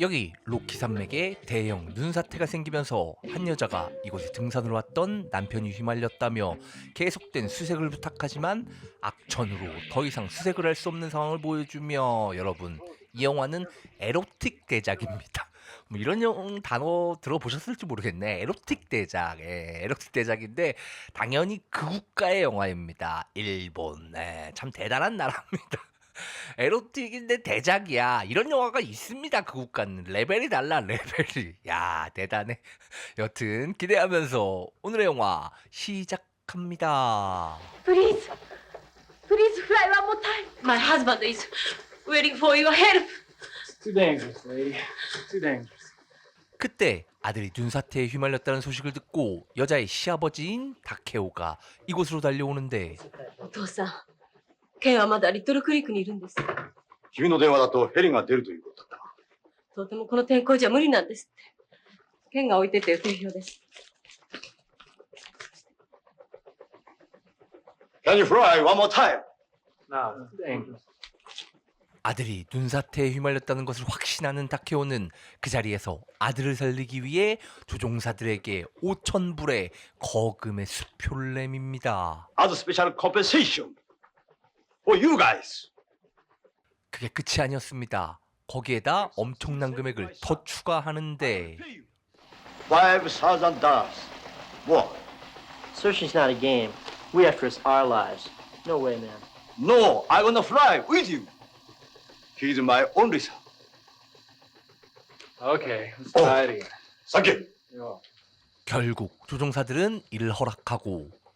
여기 로키 산맥에 대형 눈사태가 생기면서 한 여자가 이곳에 등산을 왔던 남편이 휘말렸다며 계속된 수색을 부탁하지만 악천후로 더 이상 수색을 할 수 없는 상황을 보여주며 여러분 이 영화는 에로틱 대작입니다. 뭐 이런 영 단어 들어보셨을지 모르겠네. 에로틱 대작, 예, 에로틱 대작인데 당연히 그 국가의 영화입니다. 일본, 예, 참 대단한 나라입니다. 에로틱인데 대작이야. 이런 영화가 있습니다. 그 국가는 레벨이 달라 레벨이. 야 대단해. 여튼 기대하면서 오늘의 영화 시작합니다. Please, please fly one more time. My husband is waiting for your help. Too dangerous, lady. Too dangerous. 그때 아들이 눈사태에 휘말렸다는 소식을 듣고 여자의 시아버지인 다케오가 이곳으로 달려오는데 お父県はまだリトルクリークにいるんです君の電話だとヘリが出るということだったとてもこの天候じゃ無理なんですって県が置いてった予です c a n you fly one more time? No, thank you. 아들이 눈사태에 휘말렸다는 것을 확신하는 다케오는 그 자리에서 아들을 살리기 위해 조종사들에게 5천 불의 거금의 수표를 내밉니다. As a special or you guys. 그게 끝이 아니었습니다. 거기에다 엄청난 금액을 더 추가하는데 Five thousand dollars. What? Searching's not a game. We after us our lives. No way, man. No, I wanna fly with you. He's my only son. Okay, let's try it again. Thank you. 결국 조종사들은 이를 허락하고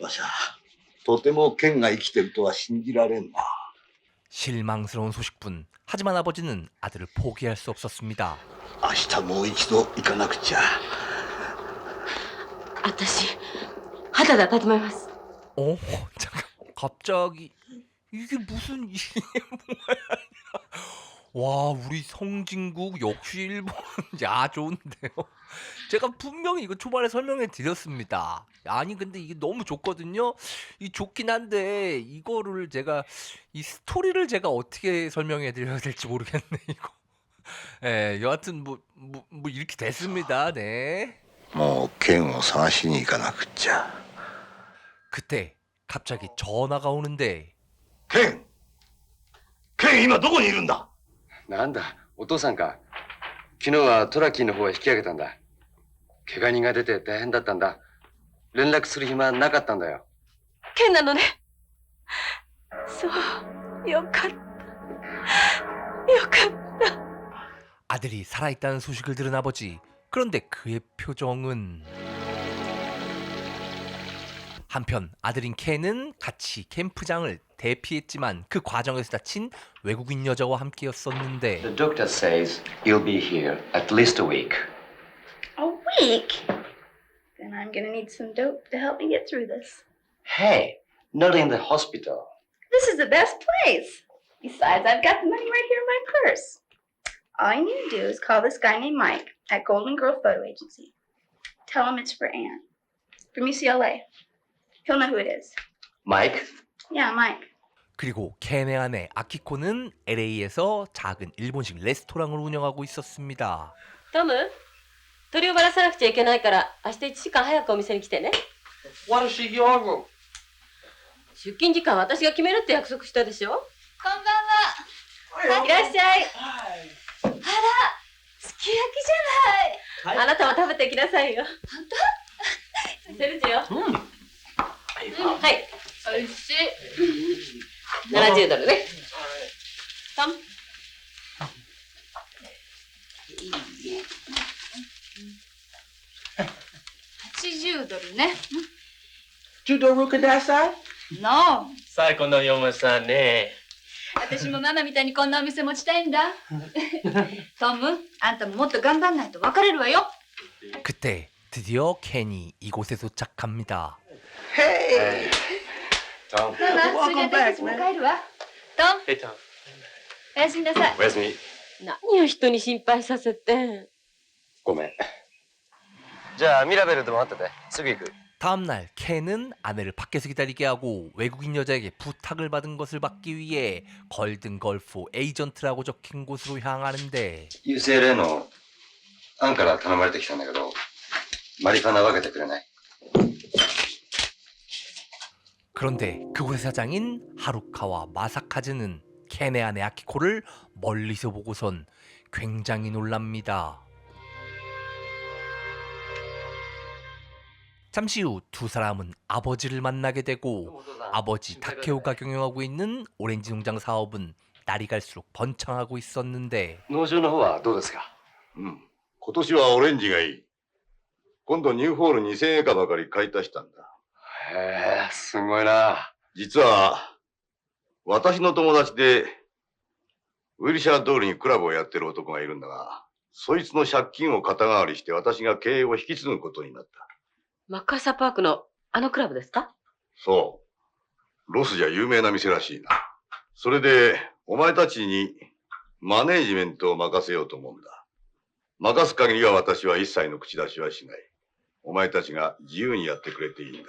ばさ、とても剣が生きてるとは信じられんな。 실망스러운 소식뿐 하지만 아버지는 아들을 포기할 수 없었습니다. 明日もう一度行かなくちゃ。私肌で当たり前ます。 어? 잠깐 갑자기 이게 무슨 이게 뭐야 와, 우리 성진국 역시 일본 야 좋은데요. 제가 분명히 이거 초반에 설명해 드렸습니다. 아니 근데 이게 너무 좋거든요. 이 좋긴 한데 이거를 제가 이 스토리를 제가 어떻게 설명해 드려야 될지 모르겠네 이거. 예, 여하튼 뭐, 뭐, 뭐 이렇게 됐습니다. 네. も剣を探しに行かなくちゃ 뭐, 그때 갑자기 전화가 오는데 剣剣今どこにいるんだなんだ、お父さんか。昨日はトラキーの方へ引き上げたんだ。怪我人が出て大変だったんだ。連絡する暇なかったんだよ。剣なのね。そう、よかった。よかった。아들이살아있다는소식을들은아버지그런데그의표정은 한편 아들인 켄은 같이 캠프장을 대피했지만 그 과정에서 다친 외국인 여자와 함께였었는데 The doctor says you'll be here at least a week. A week? Then I'm gonna need some dope to help me get through this. Hey, not in the hospital. This is the best place. Besides, I've got the money right here in my purse. All I need to do is call this guy named Mike at Golden Girl Photo Agency. Tell him it's for Anne from UCLA. he'll know who it is. Mike? Yeah, Mike. 그리고아내아키코는 LA 에서작은일본식레스토랑을운영하고있었습니다いけないか What is she o 出勤時間私が決めるって約束したでしょこんばんは。いらっしゃい。あら、すき焼きじゃない。あなたも食べてきなさいよ。本当？うん。はい。おいしい。70ドルね。いン。80ドルね。10ドルください。No。最高の嫁さんね。私もママみたいにこんなお店持ちたいんだ。トム、あんたももっと頑張んないと別れるわよ。그때드디어켄이이곳에도착합니다 Hey. Tom. ママ、それ Welcome back, man. 帰るわ Hey, Tom. おやすみなさいおやすみ何を人に心配させてごめんじゃあミラベルでも会っててすぐ行く 다음날 케는 아내를 밖에서 기다리게 하고 외국인 여자에게 부탁을 받은 것을 받기 위해 걸든 걸프 에이전트라고 적힌 곳으로 향하는데 郵政霊のアンか頼まれてきたんだけどマリファナけてくれない 그런데 그곳의사장인 하루카와 마사카즈는 케네안의 아키코를 멀리서 보고선 굉장히 놀랍니다. 잠시 후 두 사람은 아버지를 만나게 되고 아버지 다케오가 경영하고 있는 오렌지 농장 사업은 날이 갈수록 번창하고 있었는데 農場の方はどうです今年はオレンジがいい今度ニューホール2 0 0 0円かばかり買い足したんだ へえ、すごいな。実は、私の友達で、ウィルシャー通りにクラブをやってる男がいるんだが、そいつの借金を肩代わりして私が経営を引き継ぐことになった。マッカーサーパークのあのクラブですかそう。ロスじゃ有名な店らしいな。それで、お前たちにマネージメントを任せようと思うんだ。任す限りは私は一切の口出しはしない。お前たちが自由にやってくれていいんだ。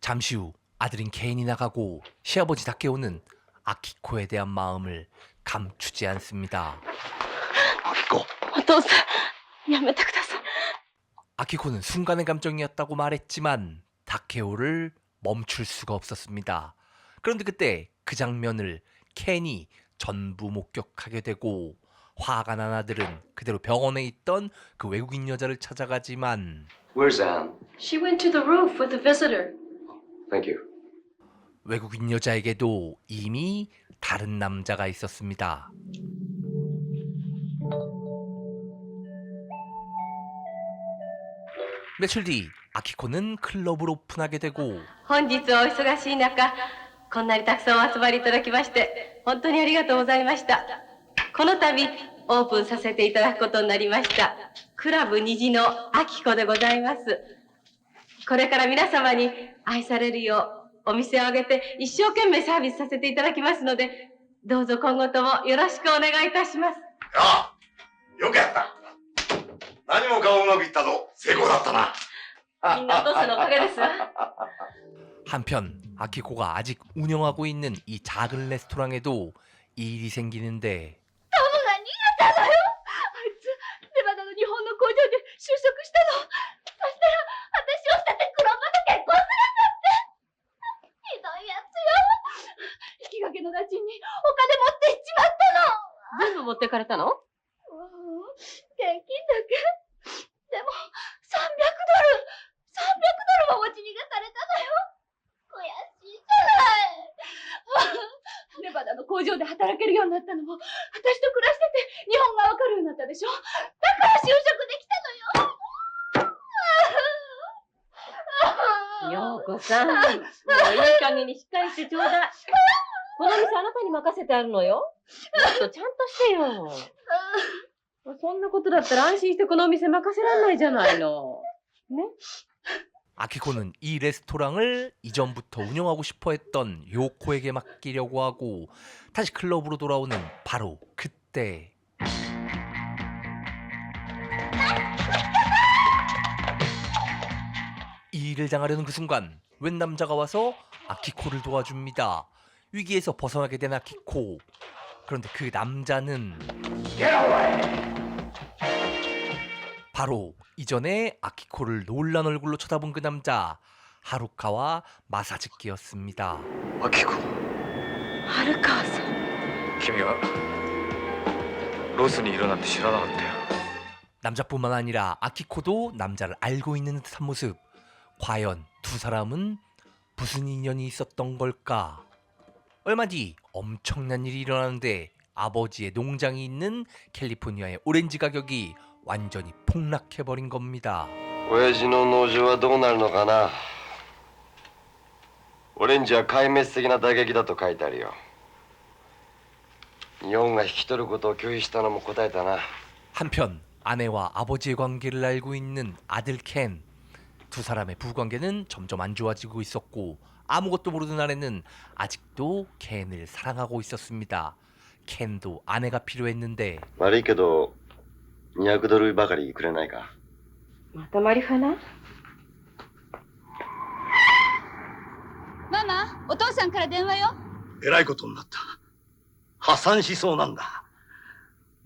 잠시 후 아들인 케인이 나가고 시아버지 다케오는 아키코에 대한 마음을 감추지 않습니다. 明子お父さんやめてください 아키코는 순간의 감정이었다고 말했지만 다케오를 멈출 수가 없었습니다. 그런데 그때 그 장면을 켄이 전부 목격하게 되고 화가 난 아들은 그대로 병원에 있던 그 외국인 여자를 찾아가지만 Where's Anne? She went to the roof with a visitor. Thank you. 외국인여자에게도이미다른남자가있었습니다며칠뒤아키코는클럽을오픈하게되고本日お忙しい中こんなにたくさんお集まりいただきまして本当にありがとうございましたこの度オープンさせていただくことになりましたクラブ虹のアキコでございますこれから皆様に愛されるよう、お店を挙げて一生懸命サービスさせていただきますので、どうぞ今後ともよろしくお願いいたします。ああ、よくやった。何もかもうまくいったぞ。成功だったな。みんなお父さんのおかげですわ。한편아키코가아직운영하고있는이작은레스토랑에도일이생기는데持ってかれたのうん、現金だけでも300ドル300ドルも持ち逃がされたのよ悔しいじゃないネバダの工場で働けるようになったのも私と暮らしてて日本がわかるようになったでしょだから就職できたのよ陽子さん、もういい加減に控えてちょうだい。この店あなたに任せてあるのよ。とちゃんとしてよそんなことだったら安心してこのお店任せられないじゃないのね 아키코는 이 레스토랑을 이전부터 운영하고 싶어 했던 요코에게 맡기려고 하고 다시 클럽으로 돌아오는 바로 그때 이 일을 당하려는 그 순간 웬 남자가 와서 아키코를 도와줍니다 위기에서 벗어나게 된 아키코 그런데 그 남자는 바로 이전에 아키코를 놀란 얼굴로 쳐다본 그 남자 하루카와 마사즈키였습니다. 아키코. 하루카와서. 김이가 로스니 일어난 듯 일어나는데요. 남자뿐만 아니라 아키코도 남자를 알고 있는 듯한 모습. 과연 두 사람은 무슨 인연이 있었던 걸까? 얼마 뒤 엄청난 일이 일어나는데 아버지의 농장이 있는 캘리포니아의 오렌지 가격이 완전히 폭락해버린 겁니다. 오야지노 노조와 도날노가나 오렌지와壊滅的な 打撃다と書いてあるよ日本が引き取ることを拒否したのも答えたな 한편 아내와 아버지의 관계를 알고 있는 아들 켄두 사람의 부관계는 점점 안 좋아지고 있었고 아무것도모르던나래는아직도켄을사랑하고있었습니다켄도아내가필요했는데悪いけど200ドルばかりくれないかまたマリファナママお父さんから電話よえらいことになった破産しそうなんだ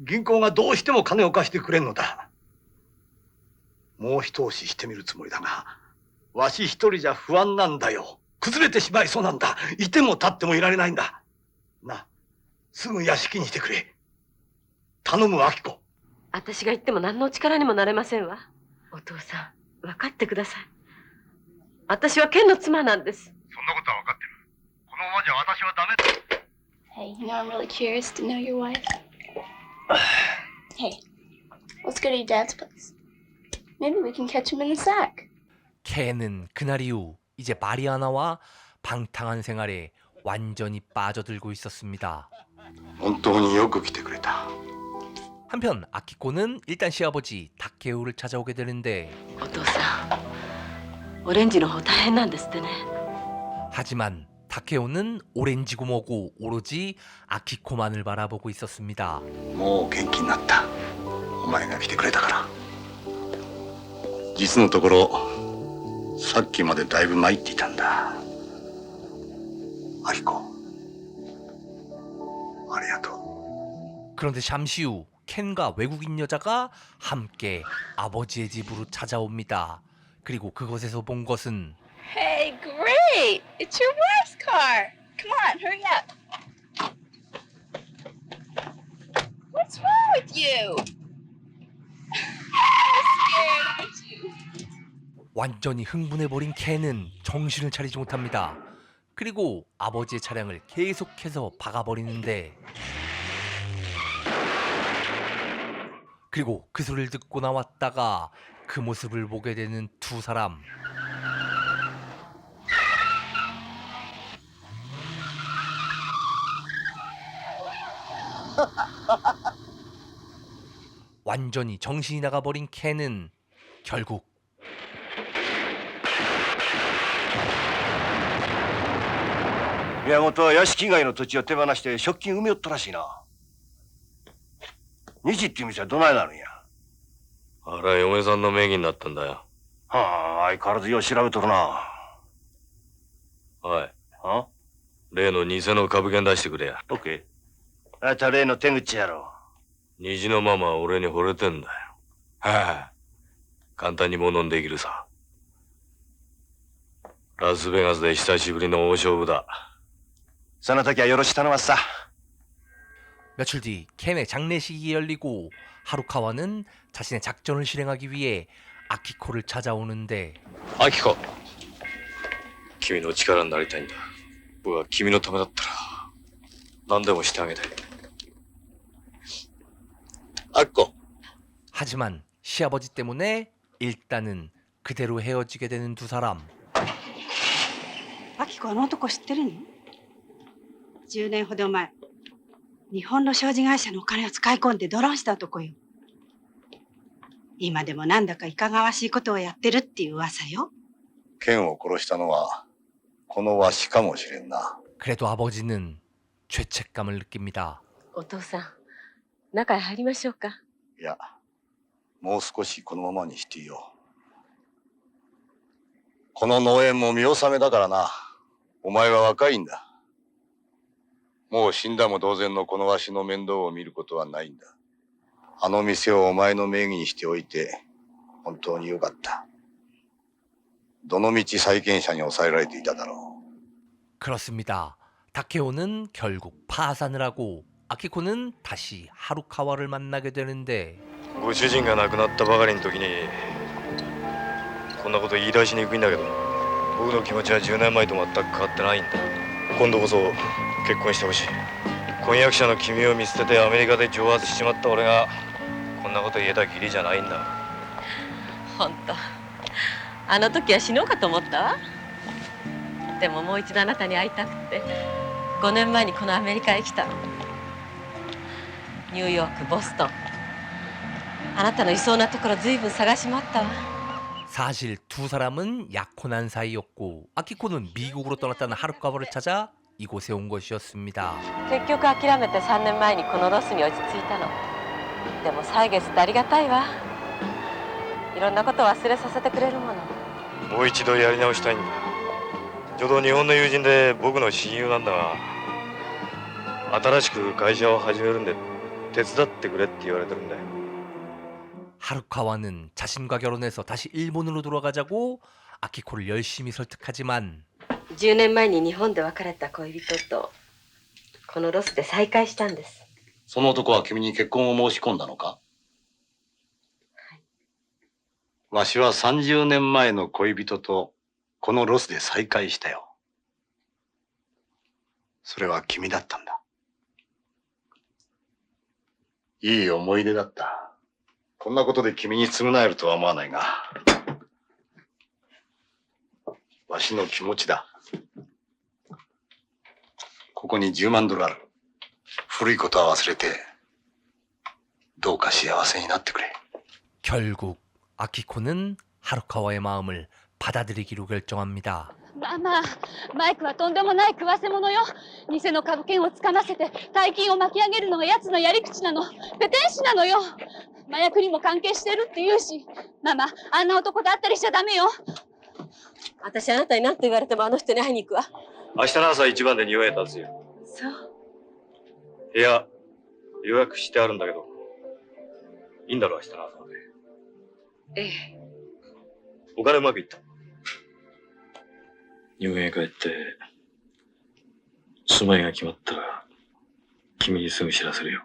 銀行がどうしても金を貸してくれんのだもう一押ししてみるつもりだがわし一人じゃ不安なんだよ崩れてしまいそうなんだ。いても立ってもいられないんだ。な、すぐ屋敷にしてくれ。頼む、ア子。私が言っても何の力にもなれませんわ。お父さん、分かってください。私は剣の妻なんです。そんなことは分かってる。このままじゃ私はダメだ。Hey, you know I'm really curious to know your wife. hey, let's go to your dad's place. Maybe we can catch him in the sack. 그날이후 이제 마리아나와 방탕한 생활에 완전히 빠져들고 있었습니다. 온통이 여기 되그랬다. 한편 아키코는 일단 시아버지 다케우를 찾아오게 되는데 뭐 하지만 다케오는 오렌지고 뭐고 오로지 아키코만을 바라보고 있었습니다. もう元気になった来てくれたから実のところ 뭐さっきまでだいぶ参っていたんだアリコありがとう 그런데 잠시 후 켄과 외국인 여자가 함께 아버지의 집으로 찾아옵니다. 그리고 그곳에서 본 것은 Hey, great! It's your wife's car. Come on, hurry up. What's wrong with you? You're scared, aren't you? 완전히 흥분해버린 켄은 정신을 차리지 못합니다. 그리고 아버지의 차량을 계속해서 박아버리는데 그리고 그 소리를 듣고 나왔다가 그 모습을 보게 되는 두 사람 완전히 정신이 나가버린 켄은 결국 宮本は屋敷外の土地を手放して借金埋めよったらしいな。西っていう店はどないなるんや。あれは嫁さんの名義になったんだよ。はあ、相変わらずよう調べとるな。おい。あ例の偽の株券出してくれや。オッケー。あた例の手口やろ。虹のママは俺に惚れてんだよ。はあ。簡単に物にできるさ。ラスベガスで久しぶりの大勝負だ。その時はよろし頼まっさ 며칠 뒤 켄의 장례식이 열리고 하루카와는 자신의 작전을 실행하기 위해 아키코를 찾아오는데 アキコ君の力になりたいんだ君のためだったら何でもしてあげたい 하지만 시아버지 때문에 일단은 그대로 헤어지게 되는 두 사람 アキコあの男知ってるの10年ほど前日本の商事会社のお金を使い込んでドローンしたとこよ今でもなんだかいかがわしいことをやってるっていう噂よ剣を殺したのはこのわしかもしれんな그래도아버지는죄책감을느낍니다お父さん中へ入りましょうかいやもう少しこのままにしていようこの農園も見納めだからなお前は若いんだもう死んだも同然のこのわしの面倒を見ることはないんだ。あの店をお前の名義にしておいて、本当によかった。どの道債権者に抑えられていただろう。그렇습니 다。 タケオ는결국파산을하고아키코는다시하루카와를만나게되는데ご主人が亡くなったばかりの時にこんなこと言い出しにくいんだけど僕の気持ちは10年前と全く変わってないんだ今度こそ結婚してほしい婚約者の君を見捨ててアメリカで蒸発しちまった俺がこんなこと言えたきりじゃないんだ本当あの時は死のうかと思ったわでももう一度あなたに会いたくて5年前にこのアメリカへ来たのニューヨークボストンあなたのいそうなところずいぶん探し回ったわ사실두사람은약혼한사이였고아키코는미국으로떠났다는하룻가와를찾아이곳에온것이었습니다結局諦めて3年前にこのロスに落ち着いたのでも歳月ってありがたいわいろんなことを忘れさせてくれるものもう一度やり直したいんだちょうど日本の友人で僕の親友なんだが新しく会社を始めるんで手伝ってくれって言われてるんだよ하루카와는자신과결혼해서다시일본으로돌아가자고아키코를열심히설득하지만10年前に日本で別れた恋人とこのロスで再会したんですその男は君に結婚を申し込んだのかはいわしは30年前の恋人とこのロスで再会したよそれは君だったんだいい思い出だったこんなことで君に償えるとは思わないが、わしの気持ちだ。ここに10万ドルある。古いことは忘れて、どうか幸せになってくれ。結局、アキコ는ハルカワ의마음을받아들이기로결정합니다ママ、マイクはとんでもない食わせ者よ。偽の株券をつかませて大金を巻き上げるのが奴のやり口なの。ペテン師なのよ。麻薬にも関係してるって言うし、ママ、あんな男と会ったりしちゃダメよ。私あなたに何と言われてもあの人に会いに行くわ。明日の朝一番で庭へ立つよ。そう。部屋、予約してあるんだけど、いいんだろ、明日の朝まで。ええ。お金うまくいった。日本へ帰って、住まいが決まったら、君にすぐ知らせるよ。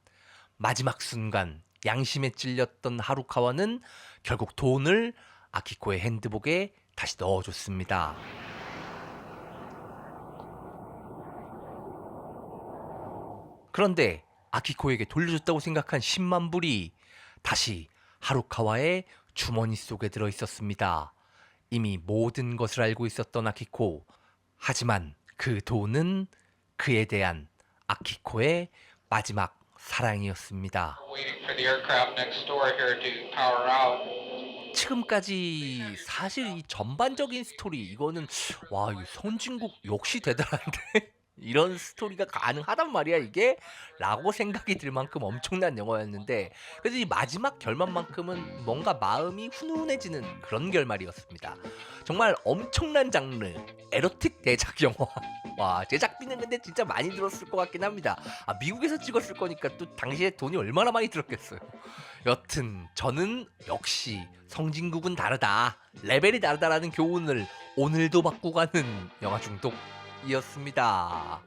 마지막 순간 양심에 찔렸던 하루카와는 결국 돈을 아키코의 핸드복에 다시 넣어줬습니다. 그런데 아키코에게 돌려줬다고 생각한 10만 불이 다시 하루카와의 주머니 속에 들어 있었습니다. 이미 모든 것을 알고 있었던 아키코. 하지만 그 돈은 그에 대한 아키코의 마지막 사랑이었습니다. 지금까지 사실 이 전반적인 스토리 이거는 와 선진국 역시 대단한데 이런 스토리가 가능하단 말이야 이게 라고 생각이 들 만큼 엄청난 영화였는데 그래서 이 마지막 결말만큼은 뭔가 마음이 훈훈해지는 그런 결말이었습니다 정말 엄청난 장르 에로틱 대작 영화. 와 제작비는 근데 진짜 많이 들었을 것 같긴 합니다. 아 미국에서 찍었을 거니까 또 당시에 돈이 얼마나 많이 들었겠어요. 여튼 저는 역시 성진국은 다르다. 레벨이 다르다라는 교훈을 오늘도 받고 가는 영화 중독이었습니다.